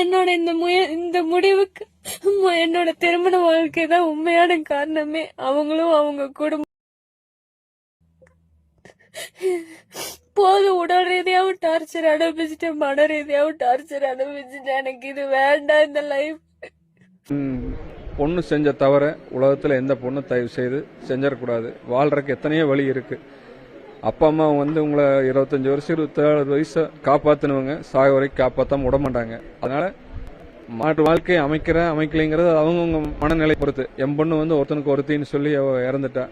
என்னோட இந்த முய இந்த முடிவுக்கு என்னோட திருமண வாழ்க்கை தான் உண்மையான காரணமே. அவங்களும் அவங்க குடும்பம் போதும் உடல் ரீதியாவும் டார்ச்சர் அனுபவிச்சுட்டேன் மன ரீதியாவும் டார்ச்சர் அனுபவிச்சுட்டேன். எனக்கு இது வேண்டாம் இந்த லைஃப் பொண்ணு செஞ்ச தவிர உலகத்தில் எந்த பொண்ணும் தயவு செய்து செஞ்சிடக்கூடாது. வாழ்றதுக்கு எத்தனையோ வழி இருக்கு. அப்பா அம்மா வந்து உங்களை இருபத்தஞ்சு வருஷம் இருபத்தாறு வயசை காப்பாற்றினவங்க சாக வரைக்கும் காப்பாற்றாம விட மாட்டாங்க. அதனால மாட்டு வாழ்க்கையை அமைக்கிற அமைக்கலைங்கிறது அவங்கவுங்க மனநிலை பொறுத்து. என் பொண்ணு வந்து ஒருத்தனுக்கு ஒருத்தின்னு சொல்லி அவ இறந்துட்டா.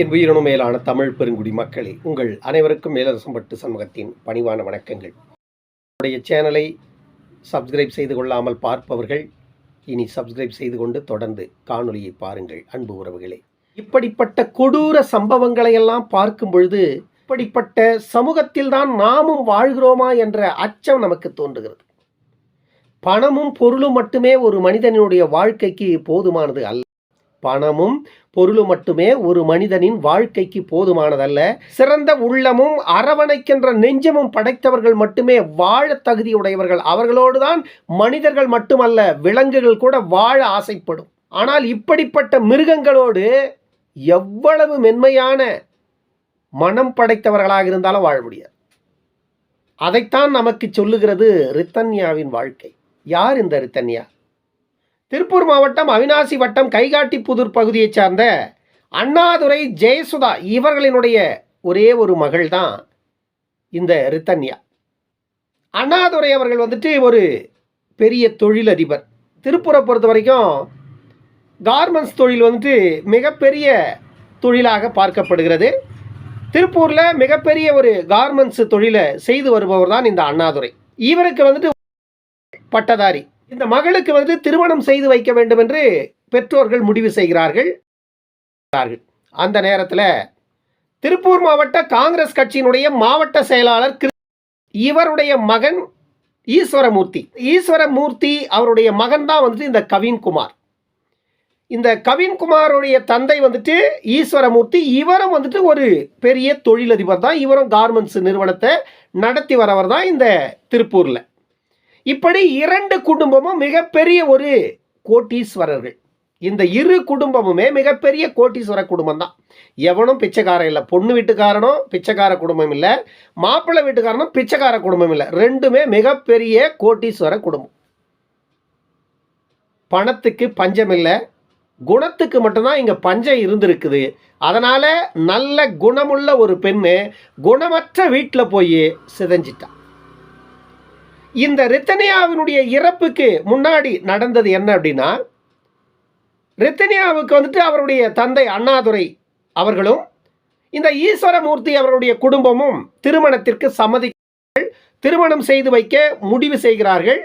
என் உயிரினும் மேலான தமிழ் பெருங்குடி மக்களே உங்கள் அனைவருக்கும் மேலரசம்பட்டு சமூகத்தின் பணிவான வணக்கங்கள். என்னுடைய சேனலை சப்ஸ்கிரைப் செய்து கொள்ளாமல் பார்ப்பவர்கள் இனி சப்ஸ்கிரைப் செய்து கொண்டு தொடர்ந்து காணொளியை பாருங்கள் அன்பு உறவுகளே. இப்படிப்பட்ட கொடூர சம்பவங்களை எல்லாம் பார்க்கும் பொழுது இப்படிப்பட்ட சமூகத்தில் தான் நாமும் வாழ்கிறோமா என்ற அச்சம் நமக்கு தோன்றுகிறது. பணமும் பொருளும் மட்டுமே ஒரு மனிதனுடைய வாழ்க்கைக்கு போதுமானது அல்ல. பணமும் பொருளும் மட்டுமே ஒரு மனிதனின் வாழ்க்கைக்கு போதுமானதல்ல. சிறந்த உள்ளமும் அரவணைக்கின்ற நெஞ்சமும் படைத்தவர்கள் மட்டுமே வாழ தகுதியுடையவர்கள். அவர்களோடு தான் மனிதர்கள் மட்டுமல்ல விலங்குகள் கூட வாழ ஆசைப்படும். ஆனால் இப்படிப்பட்ட மிருகங்களோடு எவ்வளவு மென்மையான மனம் படைத்தவர்களாக இருந்தாலும் வாழ முடியாது. அதைத்தான் நமக்கு சொல்லுகிறது ரித்தன்யாவின் வாழ்க்கை. யார் இந்த ரித்தன்யா? திருப்பூர் மாவட்டம் அவினாசி வட்டம் கைகாட்டி புதூர் பகுதியைச் சார்ந்த அண்ணாதுரை ஜெயசுதா இவர்களினுடைய ஒரே ஒரு மகள் தான் இந்த ரித்தன்யா. அண்ணாதுரை அவர்கள் வந்துட்டு ஒரு பெரிய தொழிலதிபர். திருப்பூரை பொறுத்த வரைக்கும் கார்மெண்ட்ஸ் தொழில் வந்துட்டு மிகப்பெரிய தொழிலாக பார்க்கப்படுகிறது. திருப்பூரில் மிகப்பெரிய ஒரு கார்மெண்ட்ஸ் தொழிலை செய்து வருபவர் தான் இந்த அண்ணாதுரை. இவருக்கு வந்துட்டு பட்டதாரி. இந்த மகளுக்கு வந்து திருமணம் செய்து வைக்க வேண்டும் என்று பெற்றோர்கள் முடிவு செய்கிறார்கள். அந்த நேரத்தில் திருப்பூர் மாவட்ட காங்கிரஸ் கட்சியினுடைய மாவட்ட செயலாளர் கிரு- இவருடைய மகன் ஈஸ்வரமூர்த்தி. ஈஸ்வரமூர்த்தி அவருடைய மகன் தான் வந்துட்டு இந்த கவின்குமார். இந்த கவின்குமாருடைய தந்தை வந்துட்டு ஈஸ்வரமூர்த்தி. இவரும் வந்துட்டு ஒரு பெரிய தொழிலதிபர் தான். இவரும் கார்மெண்ட்ஸ் நிறுவனத்தை நடத்தி வரவர் தான் இந்த திருப்பூரில். இப்படி இரண்டு குடும்பமும் மிகப்பெரிய ஒரு கோட்டீஸ்வரர்கள். இந்த இரு குடும்பமுமே மிகப்பெரிய கோட்டீஸ்வர குடும்பம் தான் எவனும் பிச்சைக்காரன் இல்லை. பொண்ணு வீட்டுக்காரனும் பிச்சைக்கார குடும்பம் இல்லை. மாப்பிள்ளை வீட்டுக்காரனும் பிச்சைக்கார குடும்பம் இல்லை. ரெண்டுமே மிகப்பெரிய கோட்டீஸ்வர குடும்பம். பணத்துக்கு பஞ்சம் இல்லை. குணத்துக்கு மட்டும்தான் இங்கே பஞ்சம் இருந்திருக்குது. அதனால் நல்ல குணமுள்ள ஒரு பெண்ணு குணமற்ற வீட்டில் போய் சிதைஞ்சிட்டான் இந்த ரித்தனியாவினுடைய இறப்புக்கு முன்னாடி நடந்தது என்ன அப்படின்னா ரித்தனியாவுக்கு வந்துட்டு அவருடைய தந்தை அண்ணாதுரை அவர்களும் இந்த ஈஸ்வரமூர்த்தி அவருடைய குடும்பமும் திருமணத்திற்கு சம்மதி திருமணம் செய்து வைக்க முடிவு செய்கிறார்கள்.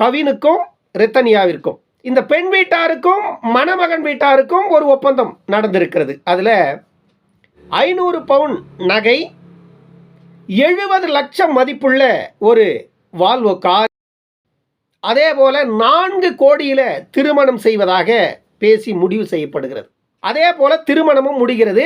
கவினுக்கும் ரித்தனியாவிற்கும். இந்த பெண் வீட்டாருக்கும் மணமகன் வீட்டாருக்கும் ஒரு ஒப்பந்தம் நடந்திருக்கிறது. அதில் ஐநூறு பவுன் நகை எழுபது லட்சம் மதிப்புள்ள ஒரு வால்வோ கார் அதே போல நான்கு கோடியில திருமணம் செய்வதாக பேசி முடிவு செய்யப்படுகிறது. அதே போல திருமணமும் முடிகிறது.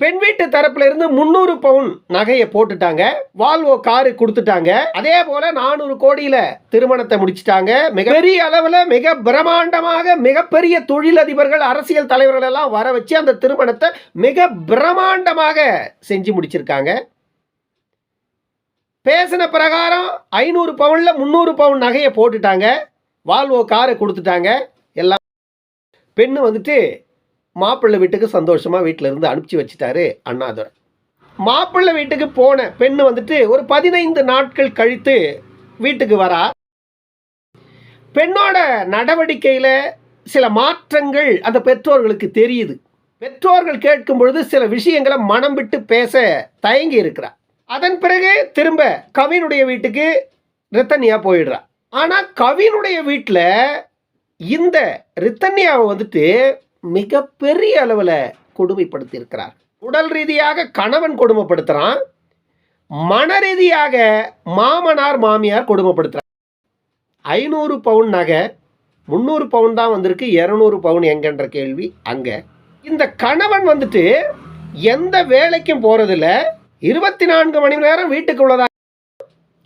பெண் வீட்டு தரப்பிலிருந்து முந்நூறு பவுன் நகையை போட்டுட்டாங்க. வால்வோ காரு கொடுத்துட்டாங்க. அதே போல நானூறு கோடியில திருமணத்தை முடிச்சிட்டாங்க. மிகப்பெரிய அளவில் மிக பிரமாண்டமாக மிகப்பெரிய தொழிலதிபர்கள் அரசியல் தலைவர்கள் எல்லாம் வர வச்சு அந்த திருமணத்தை மிக பிரம்மாண்டமாக செஞ்சு முடிச்சிருக்காங்க. பேசின பிரகாரம் ஐநூறு பவுனில் முந்நூறு பவுன் நகையை போட்டுட்டாங்க. வால்வோ காரை கொடுத்துட்டாங்க. எல்லாம் பெண்ணு வந்துட்டு மாப்பிள்ளை வீட்டுக்கு சந்தோஷமாக வீட்டில் இருந்து அனுப்பிச்சி வச்சுட்டாரு அண்ணாதுரை. மாப்பிள்ளை வீட்டுக்கு போன பெண்ணு வந்துட்டு ஒரு பதினைந்து நாட்கள் கழித்து வீட்டுக்கு வரா. பெண்ணோட நடவடிக்கையில் சில மாற்றங்கள் அந்த பெற்றோர்களுக்கு தெரியுது. பெற்றோர்கள் கேட்கும் பொழுது சில விஷயங்களை மனம் விட்டு பேச தயங்கி இருக்கிறார் அதன் பிறகு திரும்ப கவினுடைய வீட்டுக்கு ரித்தன்யா போயிடுறா. ஆனால் கவினுடைய வீட்டில் இந்த ரித்தன்யாவை வந்துட்டு மிகப்பெரிய அளவில் கொடுமைப்படுத்தியிருக்கிறார். உடல் ரீதியாக கணவன் கொடுமைப்படுத்துகிறான் மன ரீதியாக மாமனார் மாமியார் கொடுமைப்படுத்துகிறான் ஐநூறு பவுன் நகை முந்நூறு பவுன் தான் வந்திருக்கு இரநூறு பவுன் எங்கன்ற கேள்வி அங்கே. இந்த கணவன் வந்துட்டு எந்த வேலைக்கும் போகிறதில்ல இருபத்தி நான்கு மணி நேரம் வீட்டுக்கு உள்ளதா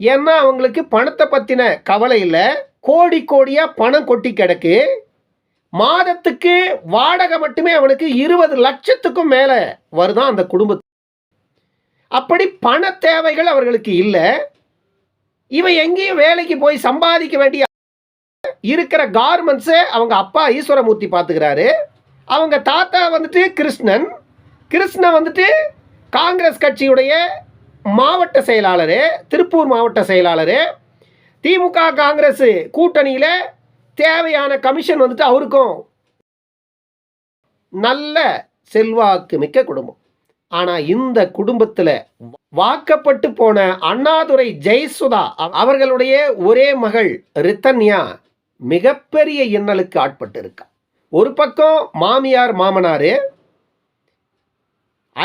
ஏன்னா அவங்களுக்கு பணத்தை பற்றின கவலை இல்லை. கோடி கோடியாக பணம் கொட்டி கிடக்கு. மாதத்துக்கு வாடகை மட்டுமே அவனுக்கு இருபது லட்சத்துக்கும் மேலே வருதான் அந்த குடும்பத்து? அப்படி பண தேவைகள் அவர்களுக்கு இல்லை. இவன் எங்கேயும் வேலைக்கு போய் சம்பாதிக்க வேண்டிய இருக்கிற கார்மெண்ட்ஸை அவங்க அப்பா ஈஸ்வரமூர்த்தி பார்த்துக்கிறாரு அவங்க தாத்தா வந்துட்டு கிருஷ்ணன். கிருஷ்ணன் வந்துட்டு காங்கிரஸ் கட்சியுடைய மாவட்ட செயலாளர் திருப்பூர் மாவட்ட செயலாளர் திமுக காங்கிரஸ் கூட்டணியில் தேவையான கமிஷன் வந்துட்டு அவருக்கும் நல்ல செல்வாக்கு மிக்க குடும்பம். ஆனால் இந்த குடும்பத்தில் வாக்கப்பட்டு போன அண்ணாதுரை ஜெயசுதா அவர்களுடைய ஒரே மகள் ரித்தன்யா மிகப்பெரிய இன்னலுக்கு ஆட்பட்டு இருக்கா ஒரு பக்கம் மாமியார் மாமனார்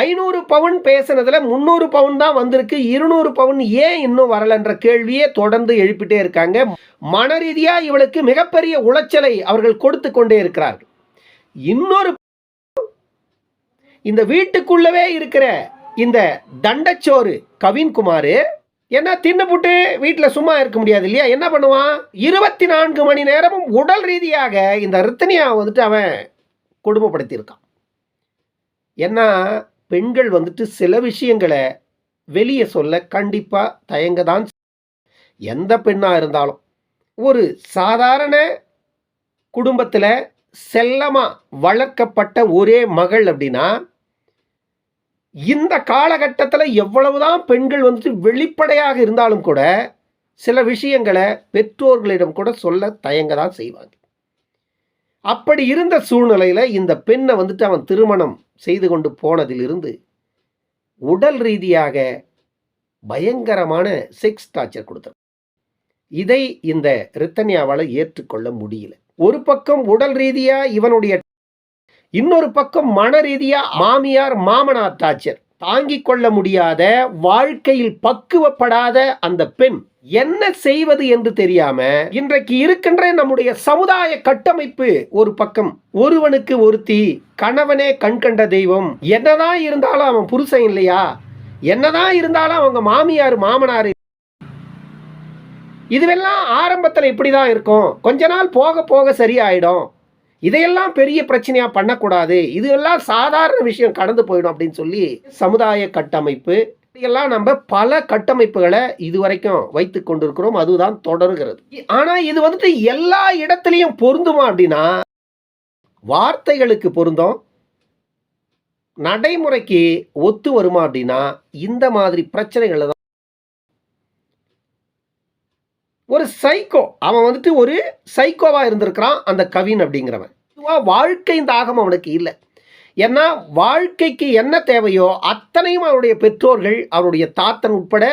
ஐநூறு பவுன் பேசினதில் முந்நூறு பவுன் தான் வந்திருக்கு. இருநூறு பவுன் ஏன் இன்னும் வரலன்ற கேள்வியே தொடர்ந்து எழுப்பிட்டே இருக்காங்க. மன ரீதியாக இவளுக்கு மிகப்பெரிய உளைச்சலை அவர்கள் கொடுத்து கொண்டே இருக்கிறார்கள். இன்னொரு இந்த வீட்டுக்குள்ளவே இருக்கிற இந்த தண்டச்சோறு கவின்குமார் என்ன தின்னுபுட்டு வீட்டில் சும்மா இருக்க முடியாது இல்லையா? என்ன பண்ணுவான்? இருபத்தி நான்கு மணி நேரமும் உடல் ரீதியாக இந்த ரித்தனியா வந்துட்டு அவன் கொடுமைப்படுத்தியிருக்கான். ஏன்னா பெண்கள் வந்துட்டு சில விஷயங்களை வெளியே சொல்ல கண்டிப்பாக தயங்க தான் எந்த பெண்ணாக இருந்தாலும் ஒரு சாதாரண குடும்பத்தில் செல்லமாக வளர்க்கப்பட்ட ஒரே மகள் அப்படின்னா இந்த காலகட்டத்தில் எவ்வளவுதான் பெண்கள் வந்துட்டு வெளிப்படையாக இருந்தாலும் கூட சில விஷயங்களை பெற்றோர்களிடம் கூட சொல்ல தயங்க தான் செய்வாங்க. அப்படி இருந்த சூழ்நிலையில் இந்த பெண்ணை வந்துட்டு அவன் திருமணம் செய்து கொண்டு போனதிலிருந்து உடல் ரீதியாக பயங்கரமான செக்ஸ் டார்ச்சர் கொடுத்தார் இதை இந்த ரித்தன்யாவால் ஏற்றுக்கொள்ள முடியல. ஒரு பக்கம் உடல் ரீதியா இவனுடைய இன்னொரு பக்கம் மன ரீதியாக மாமியார் மாமனார் டார்ச்சர் தாங்கிக் கொள்ள முடியாத வாழ்க்கையில் பக்குவப்படாத அந்த பெண் என்ன செய்வது என்று தெரியாம இன்றைக்கு இருக்கின்ற நம்முடைய சமுதாய கட்டமைப்பு ஒரு பக்கம். ஒருவனுக்கு ஒருத்தி கணவனே கண்கண்ட தெய்வம். என்னதான் இருந்தாலும் அவன் புருஷன் இல்லையா? என்னதான் இருந்தாலும் அவங்க மாமியார் மாமனார் இதுவெல்லாம் ஆரம்பத்தில் இப்படி தான் இருக்கும். கொஞ்ச நாள் போக போக சரியாயிடும். இதையெல்லாம் பெரிய பிரச்சனையாக பண்ணக்கூடாது. இதெல்லாம் சாதாரண விஷயம் கடந்து போயிடும் அப்படின்னு சொல்லி சமுதாய கட்டமைப்பு இதெல்லாம் நம்ம பல கட்டமைப்புகளை இதுவரைக்கும் வைத்து கொண்டிருக்கிறோம். அதுதான் தொடர்கிறது. ஆனால் இது வந்துட்டு எல்லா இடத்துலையும் பொருந்துமா அப்படின்னா வார்த்தைகளுக்கு பொருந்தும். நடைமுறைக்கு ஒத்து வருமா அப்படின்னா இந்த மாதிரி பிரச்சனைகள் தான் ஒரு சைக்கோ அவன் வந்துட்டு ஒரு சைக்கோவாக இருந்திருக்கிறான் அந்த கவின் அப்படிங்கிறவன். பொதுவா வாழ்க்கையின் தாகம் அவனுக்கு இல்லை. ஏன்னா வாழ்க்கைக்கு என்ன தேவையோ அத்தனையும் அவருடைய பெற்றோர்கள் அவருடைய தாத்தன் உட்பட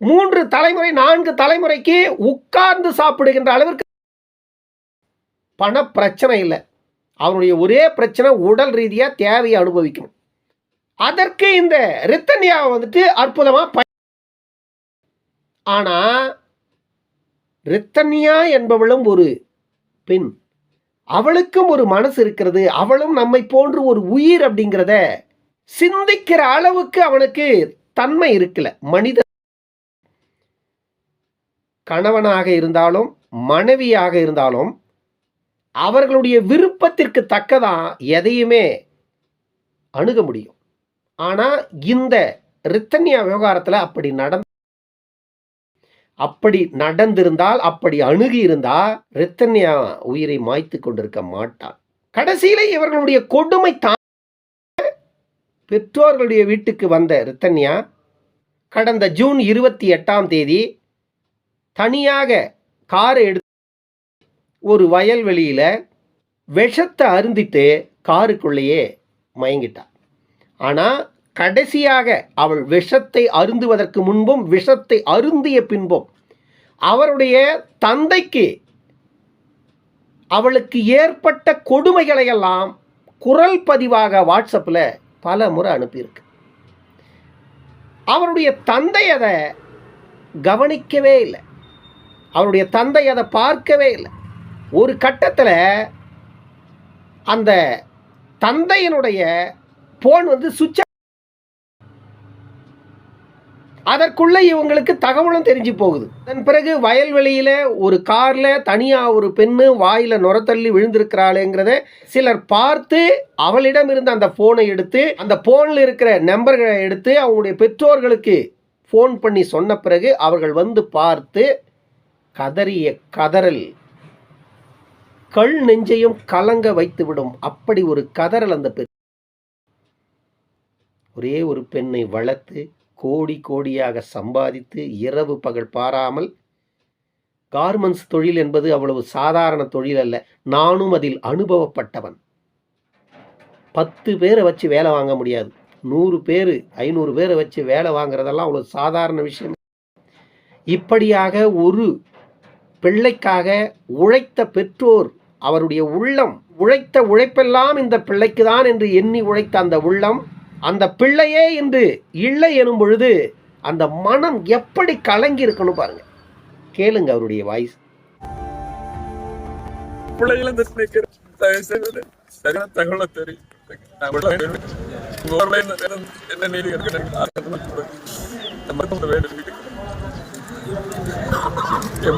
மூன்று தலைமுறை நான்கு தலைமுறைக்கு உட்கார்ந்து சாப்பிடுகின்ற அளவிற்கு பண பிரச்சனை இல்லை. அவனுடைய ஒரே பிரச்சனை உடல் ரீதியாக தேவையை அனுபவிக்கணும். அதற்கு இந்த ரித்தன்யாவை வந்துட்டு அற்புதமாக ப ஆனால் ரித்தன்யா என்பவளும் ஒரு பெண். அவளுக்கும் ஒரு மனசு இருக்கிறது. அவளும் நம்மை போன்று ஒரு உயிர் அப்படிங்கிறத சிந்திக்கிற அளவுக்கு அவனுக்கு தன்மை இருக்கல. மனித கணவனாக இருந்தாலும் மனைவியாக இருந்தாலும் அவர்களுடைய விருப்பத்திற்கு தக்கதான் எதையுமே அணுக முடியும். ஆனால் இந்த ரித்தன்யா விவகாரத்தில் அப்படி நடந்த அப்படி நடந்திருந்தால் அப்படி அணுகி இருந்தால் ரித்தன்யா உயிரை மாய்த்து கொண்டிருக்க மாட்டான் கடைசியில இவர்களுடைய கொடுமை தான். பெற்றோர்களுடைய வீட்டுக்கு வந்த ரித்தன்யா கடந்த ஜூன் இருபத்தி எட்டாம் தேதி தனியாக காரை எடுத்து ஒரு வயல்வெளியில் விஷத்தை அருந்திட்டு காருக்குள்ளேயே மயங்கிட்டான் ஆனால் கடைசியாக அவள் விஷத்தை அருந்துவதற்கு முன்பும் விஷத்தை அருந்திய பின்பும் அவருடைய தந்தைக்கு அவளுக்கு ஏற்பட்ட கொடுமைகளை எல்லாம் குரல் பதிவாக வாட்ஸ்அப்பில் பல முறை அனுப்பியிருக்கு. அவருடைய தந்தை அதை கவனிக்கவே இல்லை. அவருடைய தந்தை அதை பார்க்கவே இல்லை. ஒரு கட்டத்தில் அந்த தந்தையினுடைய போன் வந்து சுவிட்ச் அதற்குள்ளே இவங்களுக்கு தகவலும் தெரிஞ்சு போகுது. அதன் பிறகு வயல்வெளியில் ஒரு காரில் தனியாக ஒரு பெண்ணு வாயில் நுரத்தள்ளி விழுந்திருக்கிறாளேங்கிறத சிலர் பார்த்து அவளிடம் இருந்த அந்த ஃபோனை எடுத்து அந்த ஃபோனில் இருக்கிற நம்பர்களை எடுத்து அவங்களுடைய பெற்றோர்களுக்கு ஃபோன் பண்ணி சொன்ன பிறகு அவர்கள் வந்து பார்த்து கதறிய கதறல் கல் நெஞ்சையும் கலங்க வைத்துவிடும். அப்படி ஒரு கதறல் அந்த பெண் ஒரே ஒரு பெண்ணை வளர்த்து கோடி கோடியாக சம்பாதித்து இரவு பகல் பாராமல் கார்மெண்ட்ஸ் தொழில் என்பது அவ்வளவு சாதாரண தொழில் அல்ல. நானும் அதில் அனுபவப்பட்டவன். பத்து பேரை வச்சு வேலை வாங்க முடியாது. நூறு பேர் ஐநூறு பேரை வச்சு வேலை வாங்குறதெல்லாம் அவ்வளோ சாதாரண விஷயம். இப்படியாக ஒரு பிள்ளைக்காக உழைத்த பெற்றோர் அவருடைய உள்ளம் உழைத்த உழைப்பெல்லாம் இந்த பிள்ளைக்கு தான் என்று எண்ணி உழைத்த அந்த உள்ளம் அந்த பிள்ளையே இன்று இல்லை எனும் பொழுது அந்த மனம் எப்படி கலங்கி இருக்கணும் பாருங்க. கேளுங்க அவருடைய வாய்ஸ் பிள்ளைகளை தகவலை தெரியும் என்ன நீதி என்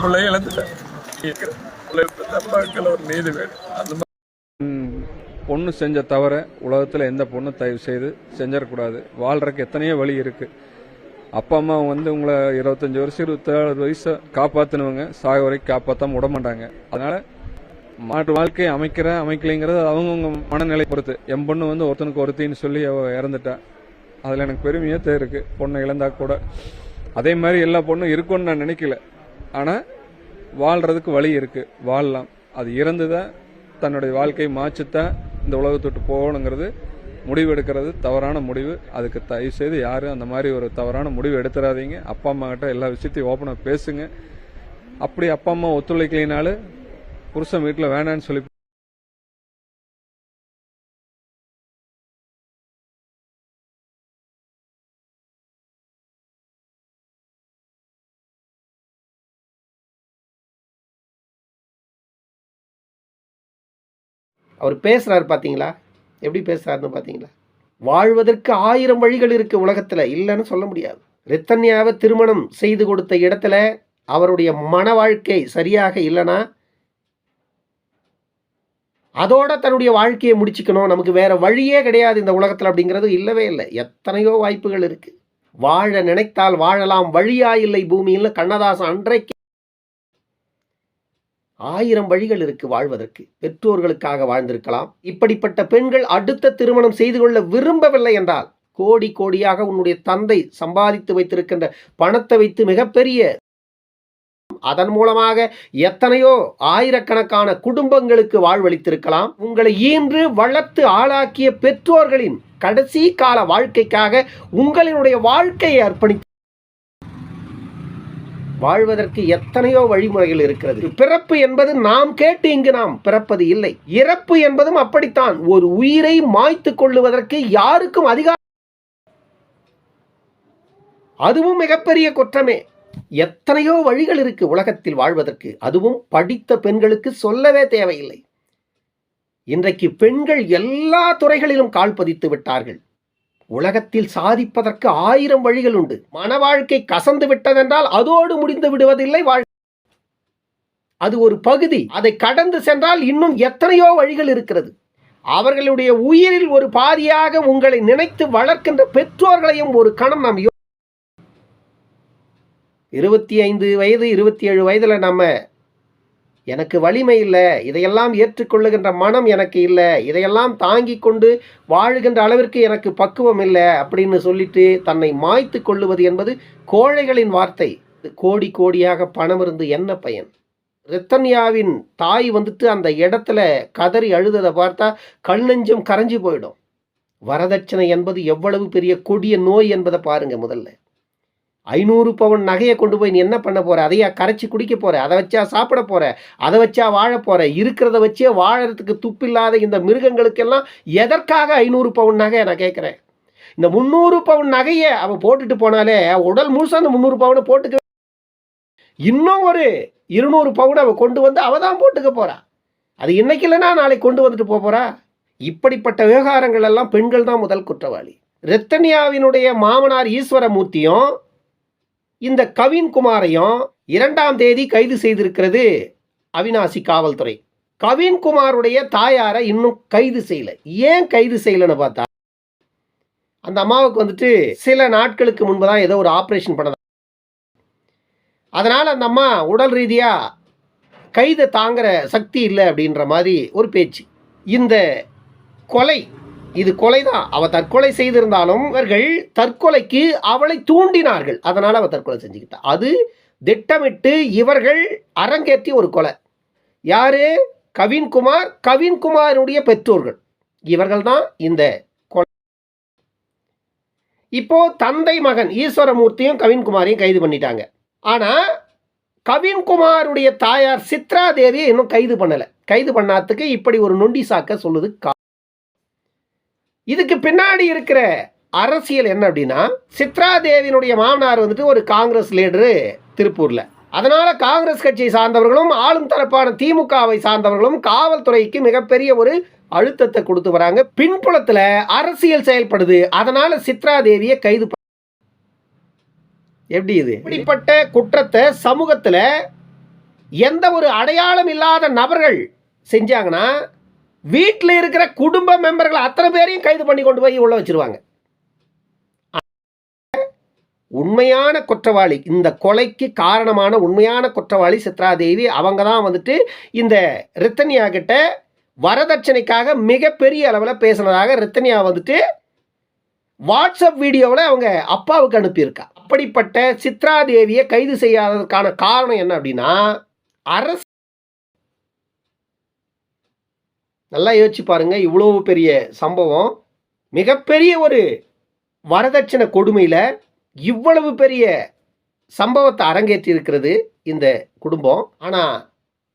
பிள்ளைய இழந்துட்டேன் ஒரு நீதி வேணும். அந்த பொண்ணு செஞ்ச தவிர உலகத்தில் எந்த பொண்ணும் தயவு செய்து செஞ்சிடக்கூடாது. வாழ்றதுக்கு எத்தனையோ வழி இருக்கு. அப்பா அம்மா வந்து உங்களை இருபத்தஞ்சி வருஷம் இருபத்தேழு வயசை காப்பாற்றினவங்க சாக வரைக்கும் காப்பாற்றாம விட மாட்டாங்க. அதனால மாட்டு வாழ்க்கையை அமைக்கிற அமைக்கலைங்கிறது அவங்கவுங்க மனநிலை பொறுத்து. என் பொண்ணு வந்து ஒருத்தனுக்கு ஒருத்தின்னு சொல்லி அவ இறந்துட்டா. அதில் எனக்கு பெருமையாக தேருக்கு பொண்ணை இழந்தா கூட. அதே மாதிரி எல்லா பொண்ணும் இருக்கும்னு நான் நினைக்கல. ஆனால் வாழ்றதுக்கு வழி இருக்கு. வாழலாம். அது இறந்து தான் தன்னுடைய வாழ்க்கையை மாச்சுத்தான் இந்த உலகத்துட்டு போகணுங்கிறது முடிவு எடுக்கிறது தவறான முடிவு. அதுக்கு தயவு செய்து யாரும் அந்த மாதிரி ஒரு தவறான முடிவு எடுத்துடாதீங்க அப்பா அம்மா கிட்ட எல்லா விஷயத்தையும் ஓப்பனாக பேசுங்க. அப்படி அப்பா அம்மா ஒத்துழைக்கலினாலும் புருஷன் வீட்டில் வேணான்னு சொல்லி அவர் பேசுகிறாரு பார்த்தீங்களா எப்படி பேசுகிறாருன்னு பார்த்தீங்களா வாழ்வதற்கு ஆயிரம் வழிகள் இருக்கு உலகத்தில். இல்லைன்னு சொல்ல முடியாது. ரித்தன்யாவை திருமணம் செய்து கொடுத்த இடத்துல அவருடைய மன வாழ்க்கை சரியாக இல்லைன்னா அதோட தன்னுடைய வாழ்க்கையை முடிச்சுக்கணும். நமக்கு வேற வழியே கிடையாது இந்த உலகத்தில் அப்படிங்கிறது இல்லவே இல்லை. எத்தனையோ வாய்ப்புகள் இருக்கு. வாழ நினைத்தால் வாழலாம் வழியா இல்லை பூமியில் கண்ணதாசன் அன்றைக்கு ஆயிரம் வழிகள் இருக்கு வாழ்வதற்கு. பெற்றோர்களுக்காக வாழ்ந்திருக்கலாம். இப்படிப்பட்ட பெண்கள் அடுத்த திருமணம் செய்து கொள்ள விரும்பவில்லை என்றால் கோடி கோடியாக உன்னுடைய தந்தை சம்பாதித்து வைத்திருக்கின்ற பணத்தை வைத்து மிகப்பெரிய அதன் மூலமாக எத்தனையோ ஆயிரக்கணக்கான குடும்பங்களுக்கு வாழ்வளித்திருக்கலாம். உங்களை ஈன்று வளர்த்து ஆளாக்கிய பெற்றோர்களின் கடைசி கால வாழ்க்கைக்காக உங்களினுடைய வாழ்க்கையை அர்ப்பணி வாழ்வதற்கு எத்தனையோ வழிமுறைகள் இருக்கிறது. பிறப்பு என்பது நாம் கேட்டு இங்கு நாம் பிறப்பது இல்லை. இறப்பு என்பதும் அப்படித்தான். ஒரு உயிரை மாய்த்து கொள்ளுவதற்கு யாருக்கும் அதிகாரம் அதுவும் மிகப்பெரிய குற்றமே. எத்தனையோ வழிகள் இருக்கு உலகத்தில் வாழ்வதற்கு. அதுவும் படித்த பெண்களுக்கு சொல்லவே தேவையில்லை. இன்றைக்கு பெண்கள் எல்லா துறைகளிலும் கால் பதித்து விட்டார்கள். உலகத்தில் சாதிப்பதற்கு ஆயிரம் வழிகள் உண்டு. மன வாழ்க்கை கசந்து விட்டதென்றால் அதோடு முடிந்து விடுவதில்லை வாழ். அது ஒரு பகுதி. அதை கடந்து சென்றால் இன்னும் எத்தனையோ வழிகள் இருக்கிறது. அவர்களுடைய உயிரில் ஒரு பாதியாக உங்களை நினைத்து வளர்க்கின்ற பெற்றோர்களையும் ஒரு கணம் நாம் இருபத்தி ஐந்து வயது இருபத்தி ஏழு வயதுல நம்ம எனக்கு வலிமை இல்லை இதையெல்லாம் ஏற்றுக்கொள்ளுகின்ற மனம் எனக்கு இல்லை இதையெல்லாம் தாங்கி கொண்டு வாழுகின்ற அளவிற்கு எனக்கு பக்குவம் இல்லை அப்படின்னு சொல்லிட்டு தன்னை மாய்த்து கொள்ளுவது என்பது கோழைகளின் வார்த்தை. கோடி கோடியாக பணம் இருந்து என்ன பயன்? ரித்தன்யாவின் தாய் வந்துட்டு அந்த இடத்துல கதறி அழுததை பார்த்தா கல் நெஞ்சம் கரைஞ்சு போயிடும். வரதட்சணை என்பது எவ்வளவு பெரிய கொடிய நோய் என்பதை பாருங்க முதல்ல. ஐநூறு பவுன் நகையை கொண்டு போய் நீ என்ன பண்ண போற? அதையா கரைச்சி குடிக்க போற. அதை வச்சா சாப்பிட போற. அதை வச்சா வாழ போற. இருக்கிறத வச்சே வாழறதுக்கு துப்பில்லாத இந்த மிருகங்களுக்கெல்லாம் எதற்காக ஐநூறு பவுன் நகை நான் கேட்குறேன்? இந்த முந்நூறு பவுன் நகையை அவன் போட்டுட்டு போனாலே உடல் முழுசாக அந்த முந்நூறு பவுனை போட்டுக்க இன்னும் ஒரு இருநூறு பவுன் அவன் கொண்டு வந்து அவ தான் போட்டுக்க போறா. அது இன்னைக்கு இல்லைன்னா நாளைக்கு கொண்டு வந்துட்டு போக போறா. இப்படிப்பட்ட விவகாரங்கள் எல்லாம் பெண்கள் தான் முதல் குற்றவாளி. ரெத்தனியாவினுடைய மாமனார் ஈஸ்வரமூர்த்தியும் இந்த கவின்குமாரையும் இரண்டாம் தேதி கைது செய்திருக்கிறது அவினாசி காவல்துறை. கவின்குமாருடைய தாயாரை இன்னும் கைது செய்யல. ஏன் கைது செய்யலன்னு பார்த்தா அந்த அம்மாவுக்கு வந்துட்டு சில நாட்களுக்கு முன்பு தான் ஏதோ ஒரு ஆப்ரேஷன் பண்ண அதனால் அந்த அம்மா உடல் ரீதியாக கைதை தாங்குற சக்தி இல்லை அப்படின்ற மாதிரி ஒரு பேச்சு. இந்த கொலை இது கொலை தான் அவ தற்கொலை செய்திருந்தாலும் இவர்கள் தற்கொலைக்கு அவளை தூண்டினார்கள். அதனால் அவ தற்கொலை செஞ்சுக்கிட்டா. அது திட்டமிட்டு இவர்கள் அரங்கேற்றி ஒரு கொலை. யாரு? கவின்குமார். கவின்குமாருடைய பெற்றோர்கள். இவர்கள் தான் இந்த கொலை. இப்போ தந்தை மகன் ஈஸ்வரமூர்த்தியும் கவின்குமாரையும் கைது பண்ணிட்டாங்க. ஆனா கவின்குமாருடைய தாயார் சித்ரா தேவியை இன்னும் கைது பண்ணலை. கைது பண்ணாததுக்கு இப்படி ஒரு நொண்டி சாக்க சொல்லுது கா- இதுக்கு பின்னாடி இருக்கிற அரசியல் என்ன அப்படின்னா சித்ரா தேவியினுடைய மாமனார் வந்துட்டு ஒரு காங்கிரஸ் லீடரு திருப்பூர்ல. அதனால காங்கிரஸ் கட்சியை சார்ந்தவர்களும் ஆளும் தரப்பான திமுகவை சார்ந்தவர்களும் காவல்துறைக்கு மிகப்பெரிய ஒரு அழுத்தத்தை கொடுத்து வராங்க. பின்புலத்தில் அரசியல் செயல்படுது. அதனால சித்ரா தேவியை கைது பண்ண- எப்படி இது? இப்படிப்பட்ட குற்றத்தை சமூகத்தில் எந்த ஒரு அடையாளம் இல்லாத நபர்கள் செஞ்சாங்கன்னா வீட்டில் இருக்கிற குடும்ப மெம்பர்கள் அத்தனை பேரையும் கைது பண்ணி கொண்டு போய் உள்ள வச்சிருவாங்க. உண்மையான குற்றவாளி இந்த கொலைக்கு காரணமான உண்மையான குற்றவாளி சித்ராதேவி அவங்க தான் வந்துட்டு இந்த ரித்தனியா கிட்ட வரதட்சணைக்காக மிகப்பெரிய அளவில் பேசினதாக ரித்தனியா வந்துட்டு வாட்ஸ்அப் வீடியோவில் அவங்க அப்பாவுக்கு அனுப்பியிருக்கா. அப்படிப்பட்ட சித்ராதேவியை கைது செய்யாததுக்கான காரணம் என்ன அப்படின்னா அரசு நல்லா யோசிச்சு பாருங்கள் இவ்வளோ பெரிய சம்பவம். மிகப்பெரிய ஒரு வரதட்சணை கொடுமையில் இவ்வளவு பெரிய சம்பவத்தை அரங்கேற்றி இருக்கிறது இந்த குடும்பம். ஆனால்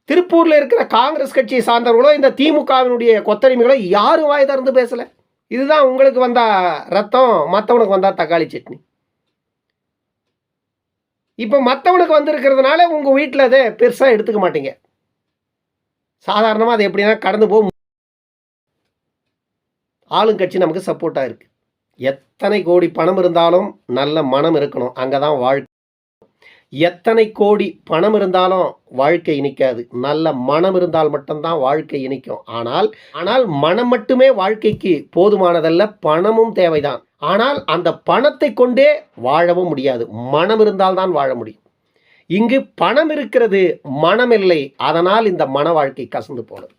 திருப்பூரில் இருக்கிற காங்கிரஸ் கட்சியை சார்ந்தவர்களோ இந்த திமுகவினுடைய கொத்தடிமைகளோ யாரும் வாய் திறந்து பேசலை. இதுதான் உங்களுக்கு வந்தால் ரத்தம் மற்றவனுக்கு வந்தால் தக்காளி சட்னி. இப்போ மற்றவனுக்கு வந்திருக்கிறதுனால உங்கள் வீட்டில் அதை பெருசாக எடுத்துக்க மாட்டீங்க. சாதாரணமாக அது எப்படின்னா கடந்து போக ஆளுங்கட்சி நமக்கு சப்போர்ட்டாக இருக்குது எத்தனை கோடி பணம் இருந்தாலும் நல்ல மனம் இருக்கணும். அங்கே தான் வாழ்க்கை. எத்தனை கோடி பணம் இருந்தாலும் வாழ்க்கை இனிக்காது. நல்ல மனம் இருந்தால் மட்டும்தான் வாழ்க்கை இனிக்கும். ஆனால் ஆனால் மனம் மட்டுமே வாழ்க்கைக்கு போதுமானதல்ல. பணமும் தேவைதான். ஆனால் அந்த பணத்தை கொண்டே வாழவும் முடியாது. மனம் இருந்தால்தான் வாழ முடியும். இங்கு பணம் இருக்கிறது மனம் இல்லை அதனால் இந்த மன வாழ்க்கை கசந்து போனது.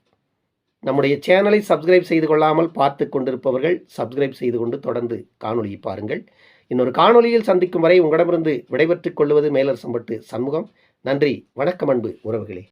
நம்முடைய சேனலை சப்ஸ்கிரைப் செய்து கொள்ளாமல் பார்த்து கொண்டிருப்பவர்கள் சப்ஸ்கிரைப் செய்து கொண்டு தொடர்ந்து காணொலியை பாருங்கள். இன்னொரு காணொளியில் சந்திக்கும் வரை உங்களிடமிருந்து விடைபெற்றுக் கொள்வது மேலரசம்பட்டு சண்முகம். நன்றி வணக்கம் அன்பு உறவுகளே.